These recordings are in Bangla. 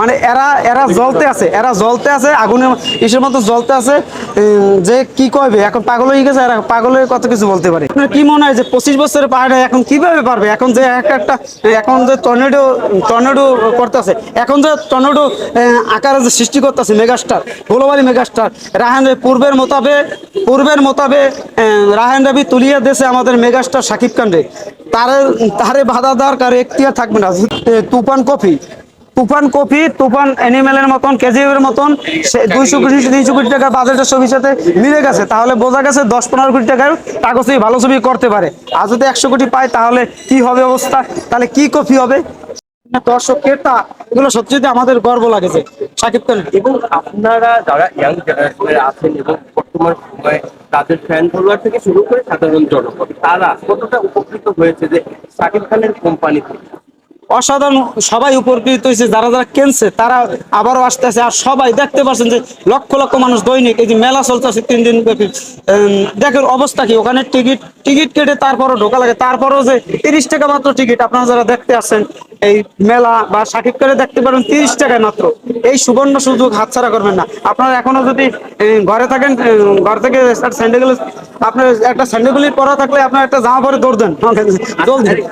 মানে এরা এরা জ্বলতে আছে, এরা জ্বলতে আছে, আগুনের ইসের মতো জ্বলতে আছে যে কি কইবে? এখন পাগল হয়ে গেছে, এরা পাগলের কত কিছু বলতে পারে। আপনার কি মনে হয় যে পঁচিশ বছরের পাহাড়ে এখন কীভাবে পারবে? এখন যে এক একটা, এখন যে টর্নেডো টর্নেডো করতেছে এখন যে টর্নেডো আকারে যে সৃষ্টি করতেছে মেগাস্টার গ্লোবালি মেগাস্টার রাহান পূর্বের মোতাবেক পূর্বের মোতাবেক রাহান রবি তুলিয়া দেশে আমাদের মেগাস্টার সাকিব রে তারে তারে বাধা দেওয়ার কারও থাকবে না। তুফান কফি। তুফান কফি তুফান অ্যানিমেলের মতন কেজিএফের মতন দুইশো কোটি তিনশো কোটি টাকার বাজেটের ছবির সাথে মিলে গেছে। তাহলে বোঝা গেছে দশ পনেরো কোটি টাকার কাগজে ভালো ছবি করতে পারে। আর যদি একশো কোটি পায় তাহলে কি হবে অবস্থা? তাহলে কি কপি হবে? দর্শক ক্রেতা এগুলো সত্যি আমাদের গর্ব লাগেছে সাকিব খান। এবং আপনারা যারা ইয়াং জেনারেশনের আছেন এবং বর্তমান সময়ে তাদের ফ্যান ফলোয়ার থেকে শুরু করে সাধারণ জনগণ তারা কতটা উপকৃত হয়েছে যে সাকিব খানের কোম্পানি থেকে অসাধারণ সবাই উপকৃত হয়েছে, যারা যারা কেনছে, তারা আবারও আসতেছে আর সবাই দেখতে পাচ্ছেন যে লক্ষ লক্ষ মানুষ দৈনিক, এই যে মেলা চলতেছে তিন দিন ব্যাপী। দেখেন অবস্থা কি, ওখানে টিকিট টিকিট কেটে তারপরও ঢোকা লাগে। তারপরও যে তিরিশ টাকা মাত্র টিকিট, আপনারা যারা দেখতে আসছেন এই মেলা বা সাকিব করে দেখতে পারেন তিরিশ টাকায় মাত্র। এই সুবর্ণ সুযোগ হাতছাড়া করবেন না। আপনারা এখনও যদি ঘরে থাকেন ঘর থেকে স্যান্ডেল আপনার একটা স্যান্ডেলগুলি পরা থাকলে আপনার একটা জামা পরে দৌড় দেন।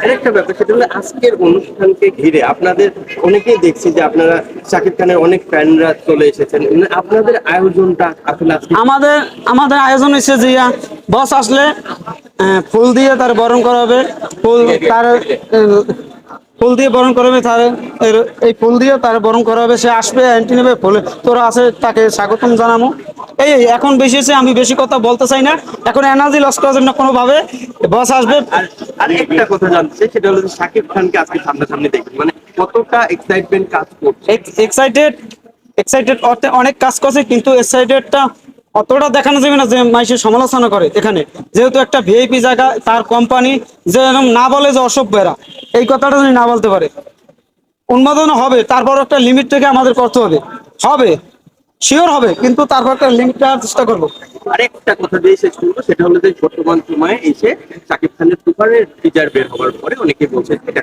আরেকটা ব্যাপার সেটা হলো আজকের অনুষ্ঠানকে ঘিরে আপনাদের অনেকেই দেখছি যে আপনারা শাকিব খানের অনেক ফ্যানরা চলে এসেছেন। মানে আপনাদের আয়োজনটা আসলে আমাদের আমাদের আয়োজন হচ্ছে যে বস আসলে ফুল দিয়ে তার বরণ করা হবে ফুল তার ফুল দিয়ে বরণ করবে তার এই ফুল দিয়ে তার বরণ করা হবে সে আসবে অ্যান্টি নেবে ফুলে তোরা আছে তাকে স্বাগতম জানাব এই এখন বেশি হচ্ছে আমি বেশি কথা বলতে চাই না। এখন এনার্জি লস করার জন্য কোনোভাবে বস আসবে। আর একটা কথা জানতে চাই সেটা হলো যে শাকিব খানকে আজকে সামনাসামনি দেখবেন মানে কতটা এক্সাইটমেন্ট কাজ করছে। এক্সাইটেড এক্সাইটেড অনেক কাজ করছে কিন্তু এক্সাইটেডটা অতটা দেখানো যাবে না যে মাইসের সমালোচনা করে এখানে। যেহেতু একটা ভিআইপি জায়গা তার কোম্পানি যে না বলে যে অসভ্য এরা এই কথাটা যদি না বলতে পারে। উন্মাদন হবে তারপর একটা লিমিট থেকে আমাদের করতে হবে। হবে শিওর হবে কিন্তু তারপর একটা লিমিট রাখার চেষ্টা করব। আরেকটা কথা দিয়ে শেষ করব সেটা হলো যে বর্তমান সময়ে এসে শাকিব খানের তুফানের টিজার বের হওয়ার পরে অনেকে বলছে এটা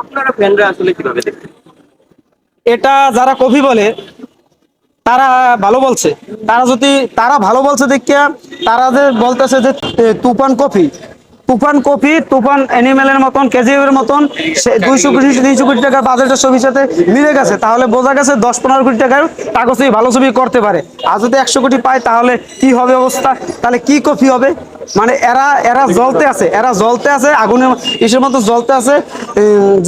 আপনারা ফ্যানরা আসলে কীভাবে দেখছেন? এটা যারা কফি বলে তারা ভালো বলছে। তারা যদি, তারা ভালো বলছে দেখিয়া, তারা যে বলতেছে যে তুফান কফি। তুফান কফি, তুফান অ্যানিমেলের মতন, কেজিএফের মতন দুইশো কোটি তিনশো কোটি টাকার বাজেটের ছবির সাথে মিলে গেছে। তাহলে বোঝা গেছে দশ পনেরো কোটি টাকার কাগজে ভালো ছবি করতে পারে। আর যদি একশো কোটি পায়, তাহলে কি হবে অবস্থা? তাহলে কি কফি হবে? মানে এরা এরা জ্বলতে আছে এরা জ্বলতে আছে আগুনের ইসের মতো জ্বলতে আছে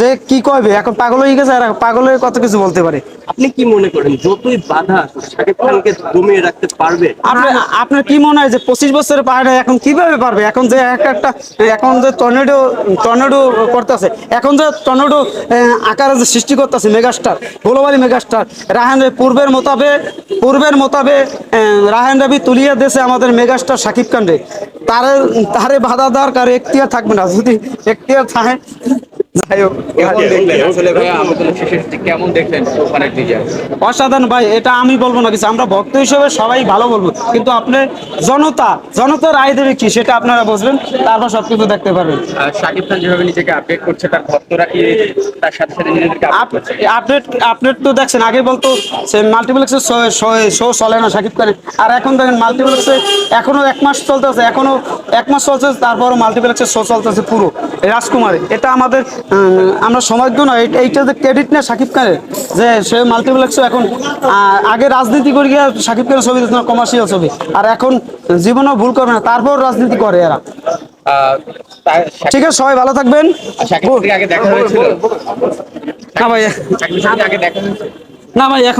যে কি কইবে? এখন পাগল হয়ে গেছে এরা পাগলের কত কিছু বলতে পারে? আপনি কি মনে করেন যতই বাধা শাকিব খানকে দমিয়ে রাখতে পারবে? আপনার আপনার কি মনে হয় যে পঁচিশ বছরের পাহাড়ে এখন কীভাবে পারবে? এখন যে এক একটা এখন যে টর্নেডো টর্নেডো করতেছে এখন যে টর্নেডো আকারে যে সৃষ্টি করতেছে মেগাস্টার গ্লোবালি মেগাস্টার রাহান পূর্বের মোতাবেক পূর্বের মোতাবেক রাহান রবি তুলিয়া দেশে আমাদের মেগাস্টার সাকিব খান রে তারে তারে বাধা দেওয়ার কারও এখতিয়ার থাকবে না যদি এখতিয়ার থাকে যাই হোক কেমন দেখলেন আসলে ভাইয়া আমাদের শেষের দিকে কেমন দেখলেন তুফানের ডিজাইন অসাধারণ ভাই এটা আমি বলব না কিছু আমরা ভক্ত হিসেবে সবাই ভালো বলব। কিন্তু আপনি জনতা জনতার রায় দেবে কি সেটা আপনারা বুঝবেন তারপর সবকিছু দেখতে পারবেন। শাকিব খান যেভাবে নিজেকে আপডেট করছে তার ভক্তরা কি তার সাথে সাথে নিজেদেরকে আপডেট আপডেট তো দেখছেন আগে বলতো সে মাল্টিপ্লেক্সের শো চলে না সাকিব খানের। আর এখন দেখেন মাল্টিপ্লেক্সে এখনও এক মাস চলতেছে এখনও এক মাস চলছে তারপরও মাল্টিপ্লেক্সের শো চলতেছে পুরো। রাজকুমারে এটা আমাদের আমরা নয় এই- এইটা যে ক্রেডিট না সাকিব খানের যে সে মাল্টিপ্লেক্সও এখন আগে রাজনীতি করে গিয়ে সাকিব খানের ছবি দিত কমার্শিয়াল ছবি আর এখন জীবনেও ভুল করবে না তারপর রাজনীতি করে এরা। ঠিক আছে সবাই ভালো থাকবেন। না ভাই না ভাই এখন